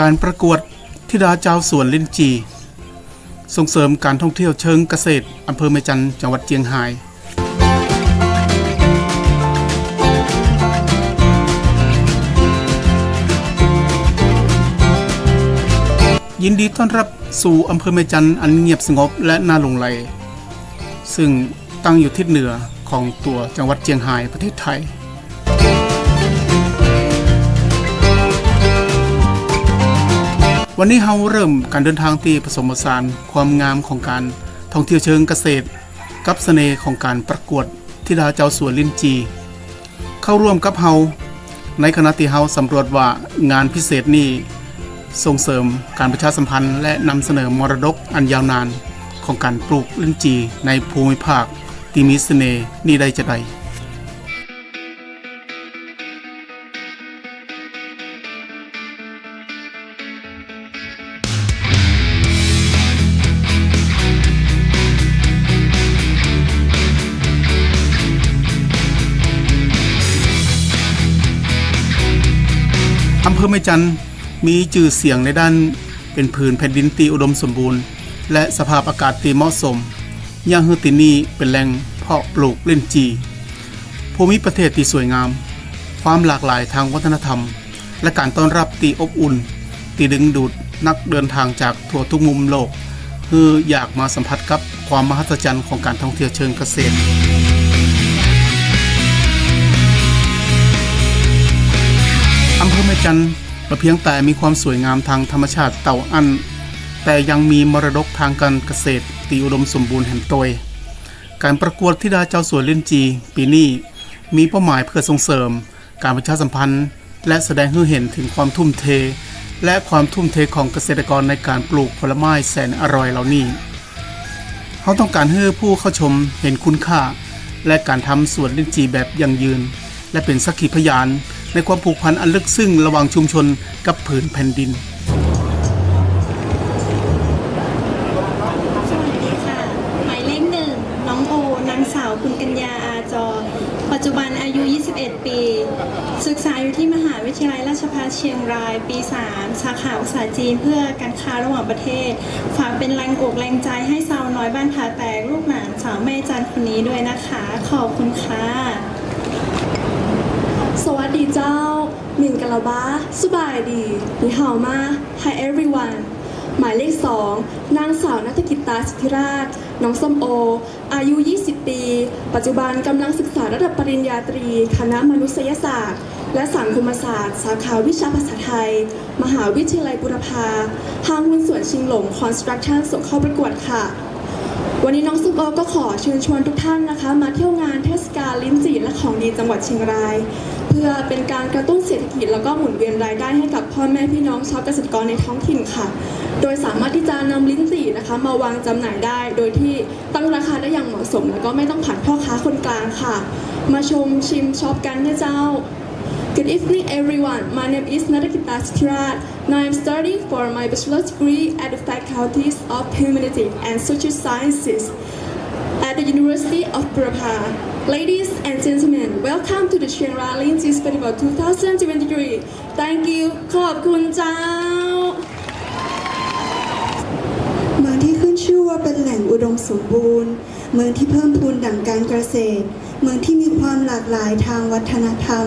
การประกวดธิดาเจ้าสวนลินจี ส่งเสริมการท่องเที่ยวเชิงเกษตรอำเภอแม่จันจังหวัดเจียงไฮยินดีต้อนรับสู่อำเภอแม่จันอันเงียบสงบและน่าหลงไหลซึ่งตั้งอยู่ทิศเหนือของตัวจังหวัดเจียงไฮ้ประเทศไทย วันนี้เราเริ่มการเดินทางที่ผสมผสานความงามของการท่องเที่ยวเชิงเกษตร กับเสน่ห์ของการประกวดธิดาเจ้าสวนลินจี เข้าร่วมกับเฮาในขณะที่เฮาสำรวจว่างานพิเศษนี้ส่งเสริมการประชาสัมพันธ์และนำเสนอมรดกอันยาวนานของการปลูกลิ้นจีในภูมิภาคที่มีเสน่ห์นี้ได้จะใด อำเภอแม่จันมีชื่อเสียงในด้านเป็นผืนแผ่นดินตีอุดมสมบูรณ์ และสภาพอากาศตีเหมาะสมย่างฮือตินี่เป็นแหล่งเพาะปลูกเล่นจีภูมิประเทศที่สวยงาม ความหลากหลายทางวัฒนธรรม และการต้อนรับตีอบอุ่น ตีดึงดูดนักเดินทางจากทั่วทุกมุมโลก คืออยากมาสัมผัสกับความมหัศจรรย์ของการท่องเที่ยวเชิงเกษตร อำเภอแม่จันทร์บ่เพียงแต่มีความสวยงามทางธรรมชาติเต่าอัน แต่ยังมีมรดกทางการเกษตรตีอุดมสมบูรณ์แห่งตวยการประกวดธิดาเจ้าสวนลินจี ปีนี้มีเป้าหมายเพื่อส่งเสริม การประชาสัมพันธ์ และแสดงให้เห็นถึงความทุ่มเท และความทุ่มเทของเกษตรกรในการปลูกผลไม้แสนอร่อยเหล่านี้เขาต้องการให้ผู้เข้าชมเห็นคุณค่า และการทำสวนลิ้นจีแบบยั่งยืน และเป็นสักขีพยาน ในความผูกพันอันลึกซึ้งระหว่างชุมชนกับผืนแผ่นดิน สวัสดีค่ะ หมายเลขหนึ่งน้องโอนางสาวคุณกัญญาอาจอ ปัจจุบันอายุ 21 ปี ศึกษาอยู่ที่มหาวิทยาลัยราชภัฏเชียงราย ปี 3 สาขาภาษาจีนเพื่อการค้าระหว่างประเทศ ฝากเป็นแรงอกแรงใจให้สาวน้อยบ้านผาแตกลูกหลานสาวแม่จันคนนี้ด้วยนะคะ ขอบคุณค่ะ สวัสดีเจ้า มินกะลาบาสบายดีนิฮาวมา Hi everyone หมายเลข2นางสาวนัฐกิจตาสิทธิราช น้องส้มโอ อายุ 20 ปี ปัจจุบันกำลังศึกษาระดับปริญญาตรี คณะมนุษยศาสตร์ และสังคมศาสตร์ สาขาวิชาภาษาไทย มหาวิทยาลัยบุรพาห้างหุ้นส่วนชิงหลง Construction ส่งเข้าประกวดค่ะ วันนี้น้องซุปโอก็ขอเชิญชวนทุกท่านนะคะ มาเที่ยวงานเทศกาลลิ้นจี่และของดีจังหวัดเชียงราย พื่อเป็นการกระตุ้นเศรษฐกิจแล้วก็หมุนเวียนรายได้ให้กับพ่อแม่พี่น้องชาวเกษตรกรในท้องถิ่นค่ะ โดยสามารถที่จะนำลิ้นจี่นะคะมาวางจำหน่ายได้ โดยที่ตั้งราคาได้อย่างเหมาะสม แล้วก็ไม่ต้องผ่านพ่อค้าคนกลางค่ะ มาชมชิมช็อปกันนะเจ้า Good evening, everyone. My name is Narakita Chitrat. Now I'm studying for my bachelor's degree at the faculties of Humanity and Social Sciences at the University of Burapha. Ladies and gentlemen, welcome to the Chiang Rai Lindsay Festival 2023. Thank you. ขอบคุณเจ้า เมืองที่ขึ้นชื่อว่าเป็นแหล่งอุดมสมบูรณ์ เมืองที่เพิ่มพูนดั่งการเกษตร เมืองที่มีความหลากหลายทางวัฒนธรรม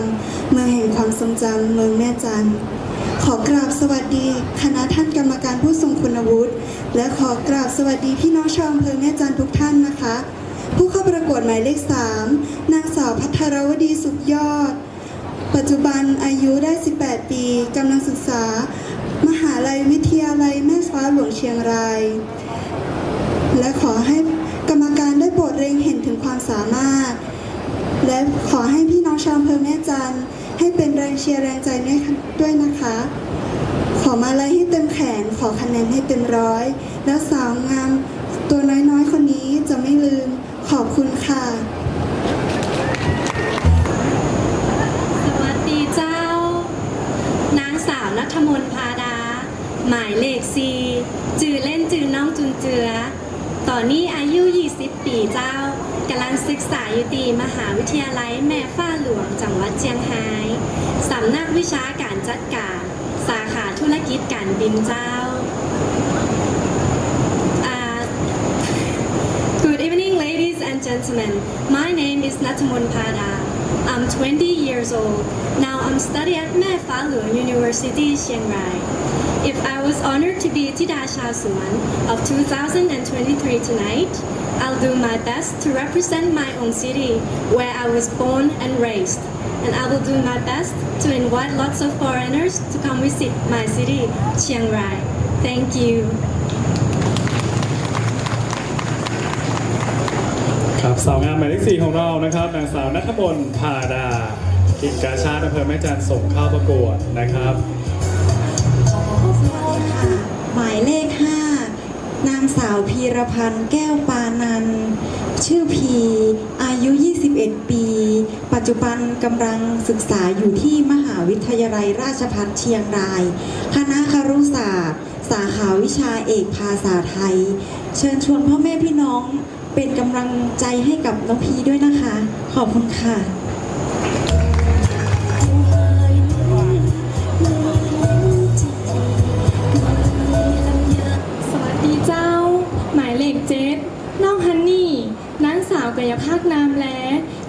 เมืองแห่งความทรงจำเมืองแม่จันทร์ขอกราบสวัสดี คณะท่านกรรมการผู้ทรงคุณวุฒิ และขอกราบสวัสดีพี่น้องชาวอำเภอแม่จันทร์ทุกท่านนะคะ ผู้เข้าประกวดหมายเลข 3 นางสาวพัทรวดีสุขยอด ปัจจุบันอายุได้ 18 ปีกำลังศึกษา มหาลัยวิทยาลัยแม่ฟ้าหลวงเชียงราย และขอให้กรรมการได้โปรดเล็งเห็นถึงความสามารถ และขอให้พี่น้องชาวอำเภอแม่จันให้เป็นแรงเชียร์แรงใจด้วยนะคะขอมาลัยให้เต็มแขน ขอคะแนนให้เต็มร้อย แล้วสาวงามตัวน้อยๆ คนนี้จะไม่ลืม คุณค่ะ สวัสดีเจ้า นางสาวนัทมนพาดา หมายเลขซีจือเล่นจือน้องจุนเจือ ตอนนี้อายุ 20 ปีเจ้ากำลังศึกษาอยู่ตีมหาวิทยาลัยแม่ฟ้าหลวงจังหวัดเชียงรายสำนักวิชาการจัดการ สาขาธุรกิจการบินเจ้า and gentlemen. My name is Natamon Pada. I'm 20 years old. Now I'm studying at Mae Fa Luang University, Chiang Rai. If I was honored to be Tida Shah Suman of 2023 tonight, I'll do my best to represent my own city where I was born and raised. And I will do my best to invite lots of foreigners to come visit my city, Chiang Rai. Thank you. สาวงามหมายเลขสี่ของเรานะครับนางสาวนัทมนพาดากิจกาชาติอำเภอแม่จันส่งเข้าประกวดนะครับ หมายเลข5นางสาวพีรพันธ์แก้วปานันชื่อพีอายุ 21 ปี ปัจจุบันกำลังศึกษาอยู่ที่มหาวิทยาลัยราชภัฏเชียงราย คณะครุศาสตร์ สาขาวิชาเอกภาษาไทย เชิญชวนพ่อแม่พี่น้อง เป็นกำลังใจให้กับน้องพีด้วยนะคะ ขอบคุณค่ะสวัสดีเจ้า หมายเลขเจ็ดน้องฮันนี่นางสาวกายภาคนามแล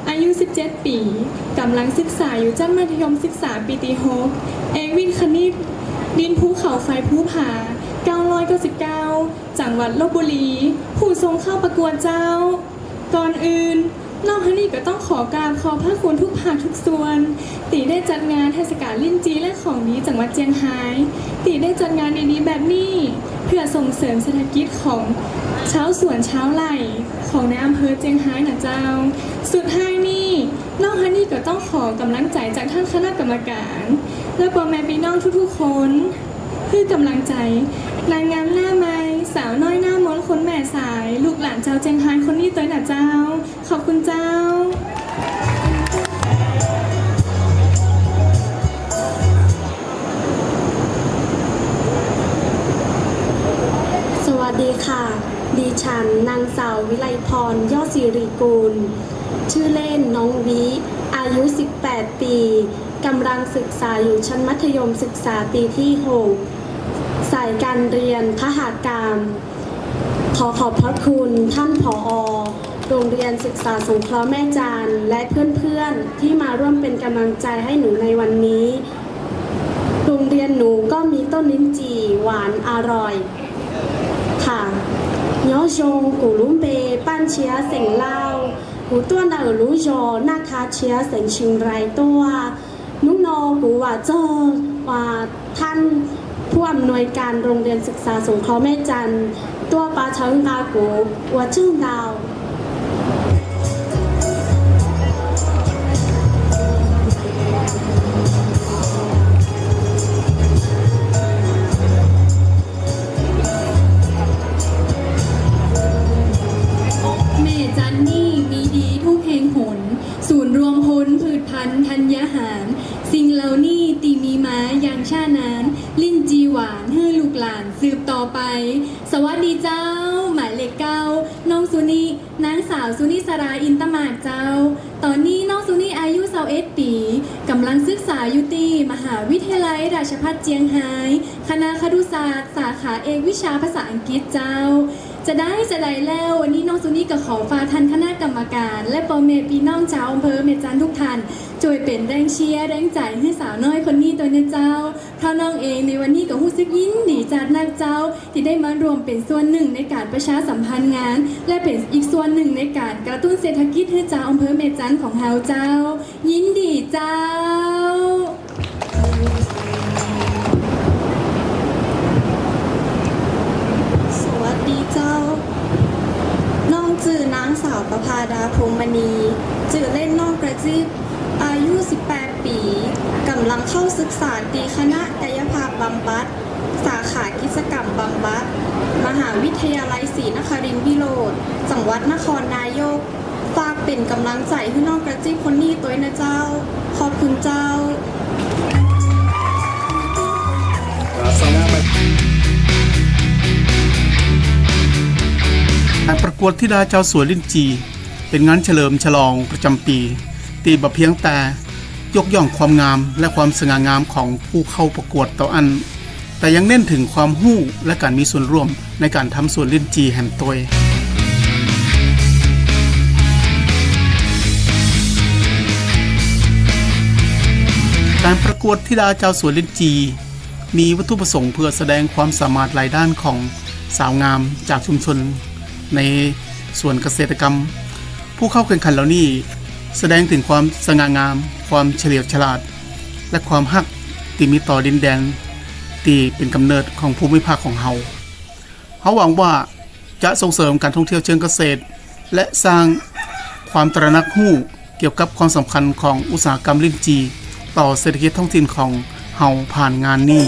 อายุ 17 ปีกำลังศึกษาอยู่ชั้นมัธยมศึกษาปีที่6เอวิทย์คณิตดินภูเขาไฟภูผา 999 จังหวัดลบบุรี ผู้ทรงเข้าประกวดเจ้า ก่อนอื่นน้องฮันนี่ก็ต้องขอกราบขอพระคุณทุกภาคทุกส่วน ตีได้จัดงานเทศกาลลิ้นจีและของดีจังหวัดเจียงไฮ้ตีได้จัดงานดีๆแบบนี้ เพื่อส่งเสริมเศรษฐกิจของชาวสวนชาวไร่ของในอำเภอเจียงไฮ้นะเจ้า สุดท้ายนี่น้องฮันนี่ก็ต้องขอกำลังใจจากท่านคณะกรรมการ และพ่อแม่พี่น้องทุกๆคนเพื่อกำลังใจ นางงามหน้าไม้สาวน้อยหน้ามนคนแม่สาย ลูกหลานเจ้าเจียงไฮ้คนนี้ตัวหน่ะเจ้า ขอบคุณเจ้าสวัสดีค่ะ ดิฉันนางสาววิไลพรยอดสิริกูล ชื่อเล่นน้องวิ อายุ 18 ปี กำลังศึกษาอยู่ชั้นมัธยมศึกษาปีที่ 6 สายการเรียนคหากรรขอขอบพระคุณท่านผอโรงเรียนศึกษาสงเคราะห์แม่จานและเพื่อนๆ ที่มาร่วมเป็นกำลังใจให้หนูในวันนี้ โรงเรียนหนูก็มีต้นลิ้นจี่หวานอร่อย ค่ะยอชงกูลุมเบปั้นเชียเสงเล่ากูตัวนารู้จอนาคาเชียเสงชิงไรตัว นุนอกูว่าเจอว่าท่าน ผู้อำนวยการโรงเรียนศึกษาสงเคราะห์แม่จันทร์ตัวปาช้างกากูวัวชื่อดาว ศตีกำลังศึกษาอยู่ที่มหาวิทยาลัยราชภัฏเจียงไฮ้คณะครุศาสตร์ สาขาเอกวิชาภาษาอังกฤษเจ้า จะได้จะได้แล้ววันนี้น้องสุนี่ก็ขอฝาท่านคณะกรรมการ และปอเมพี่น้องชาวอำเภอเมจันทุกท่านช่วยเป็นแรงเชียร์แรงใจให้สาวน้อยคนนี้ตัวเนี่ยเจ้าเพราะน้องเองในวันนี้ก็รู้สึกยินดีจัดนักเจ้า ที่ได้มารวมเป็นส่วนหนึ่งในการประชาสัมพันธ์งาน และเป็นอีกส่วนหนึ่งในการกระตุ้นเศรษฐกิจให้เจ้าอำเภอเมจันของเฮาเจ้า ยินดีเจ้า เจ้า น้องจื่อนางสาวประภาดาพรหมณี จื่อเล่นน้องกระจิบอายุ 18 ปีกำลังเข้าศึกษาตีคณะกายภาพบำบัด สาขากิจกรรมบำบัด มหาวิทยาลัยศรีนครินทรวิโรธจังหวัดนครนายก ฝากเป็นกำลังใจให้น้องกระจิบคนนี้ตัวนะเจ้า ขอบคุณเจ้า การประกวดธิดาเจ้าสวยลิ้นจี เป็นงานเฉลิมฉลองประจำปี ตีบะเพียงแต่ยกย่องความงามและความสง่างามของผู้เข้าประกวดตาอัน แต่ยังเน้นถึงความหู้และการมีส่วนร่วมในการทำสวนลิ้นจีแห่งตัวการประกวดธิดาเจ้าสวนลิ้นจี มีวัตถุประสงค์เพื่อแสดงความสามารถหลายด้านของสาวงามจากชุมชน ในส่วนเกษตรกรรม ผู้เข้าแข่งขันเหล่านี้ แสดงถึงความสง่างาม ความเฉลียวฉลาด และความฮักที่มีต่อดินแดนที่เป็นกำเนิดของภูมิภาคของเฮาเฮาหวังว่าจะส่งเสริมการท่องเที่ยวเชิงเกษตร และสร้างความตระหนักรู้เกี่ยวกับความสำคัญของอุตสาหกรรมลิ้นจี ต่อเศรษฐกิจท้องถิ่นของเฮาผ่านงานนี้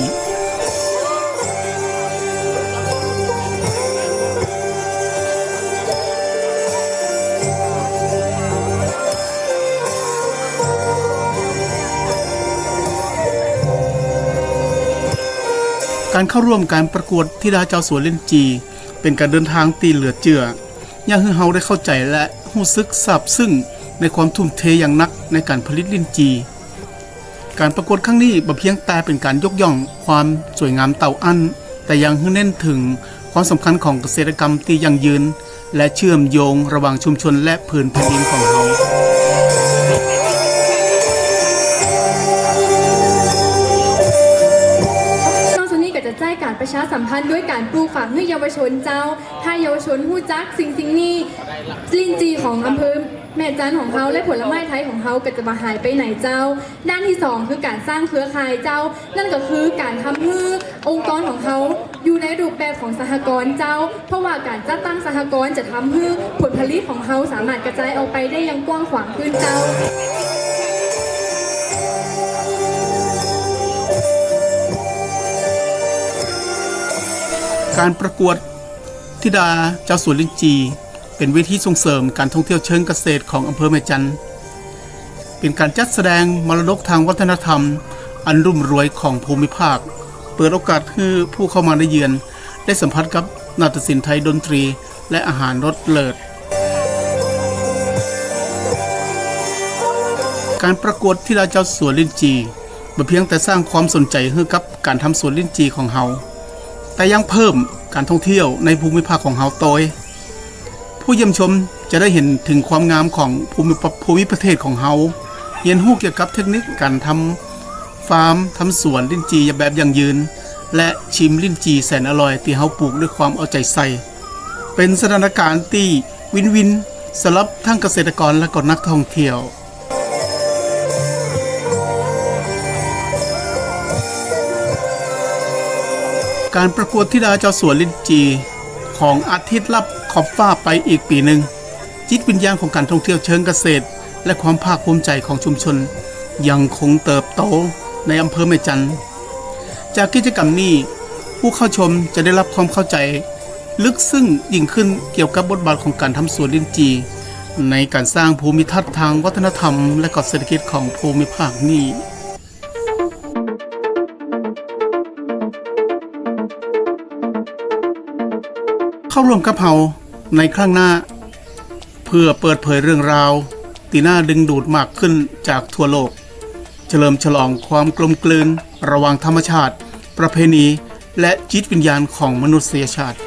การเข้าร่วมการประกวดธิดาเจ้าสวนเล่นจี เป็นการเดินทางตีเหลือเจืออย่างให้เฮาได้เข้าใจและรู้สึกซาบซึ้งในความทุ่มเทอย่างนักในการผลิตลิ้นจี การประกวดครั้งนี้บ่เพียงแต่เป็นการยกย่องความสวยงามเต่าอั้น แต่ยังให้เน้นถึงความสำคัญของเกษตรกรรมที่ยั่งยืน และเชื่อมโยงระหว่างชุมชนและพื้นแผ่นดินของเฮา ประชาสัมพันธ์ด้วยการปลูกฝังให้เยาวชนเจ้า ถ้าเยาวชนหู้จักสิ่งสิ่งนี้ลิ้นจีของอำเภอแม่จันของเขาและผลไม้ไทยของเขาก็จะมาหายไปไหนเจ้า ด้านที่สองคือการสร้างเครือข่ายเจ้า นั่นก็คือการทำให้องค์กรของเขาอยู่ในรูปแบบของสหกรณ์เจ้า เพราะว่าการจัดตั้งสหกรณ์จะทำให้ผลผลิตของเขาสามารถกระจายออกไปได้อยังกว้างขวางขึ้นเจ้า การประกวดธิดาเจ้าสวนลิ้นจี เป็นเวทีส่งเสริมการท่องเที่ยวเชิงเกษตรของอำเภอแม่จันเป็นการจัดแสดงมรดกทางวัฒนธรรม อันรุ่มรวยของภูมิภาค เปิดโอกาสให้ผู้เข้ามาได้เยือน ได้สัมผัสกับนาฏศิลป์ไทยดนตรี และอาหารรสเลิศการประกวดธิดาเจ้าสวนลิ้นจีบ่เพียงแต่สร้างความสนใจให้กับการทำสวนลิ้นจีของเฮา แต่ยังเพิ่มการท่องเที่ยวในภูมิภาคของเฮาโตยผู้เยี่ยมชมจะได้เห็นถึงความงามของภูมิประภูมิประเทศของเฮาเรียนรู้เกี่ยวกับเทคนิคการทำฟาร์มทำสวนลิ้นจีแบบยั่งยืน และชิมลิ้นจีแสนอร่อยที่เฮาปลูกด้วยความเอาใจใส่ เป็นสถานการณ์ที่วินวินสำหรับทั้งเกษตรกรและก็นักท่องเที่ยว การประกวดธิดาเจ้าสวนลินจีของอาทิตย์ลับขอบฟ้าไปอีกปีหนึ่ง จิตวิญญาณของการท่องเที่ยวเชิงเกษตร และความภาคภูมิใจของชุมชน ยังคงเติบโตในอำเภอแม่จันจากกิจกรรมนี้ ผู้เข้าชมจะได้รับความเข้าใจ ลึกซึ้งยิ่งขึ้นเกี่ยวกับบทบาทของการทำสวนลินจี ในการสร้างภูมิทัศน์ทางวัฒนธรรม และก็เศรษฐกิจของภูมิภาคนี้ เข้าร่วมกับเฮาในครั้งหน้า เพื่อเปิดเผยเรื่องราว ตีน่าดึงดูดมากขึ้นจากทั่วโลก เฉลิมฉลองความกลมกลืน ระหว่างธรรมชาติ ประเพณี และจิตวิญญาณของมนุษยชาติ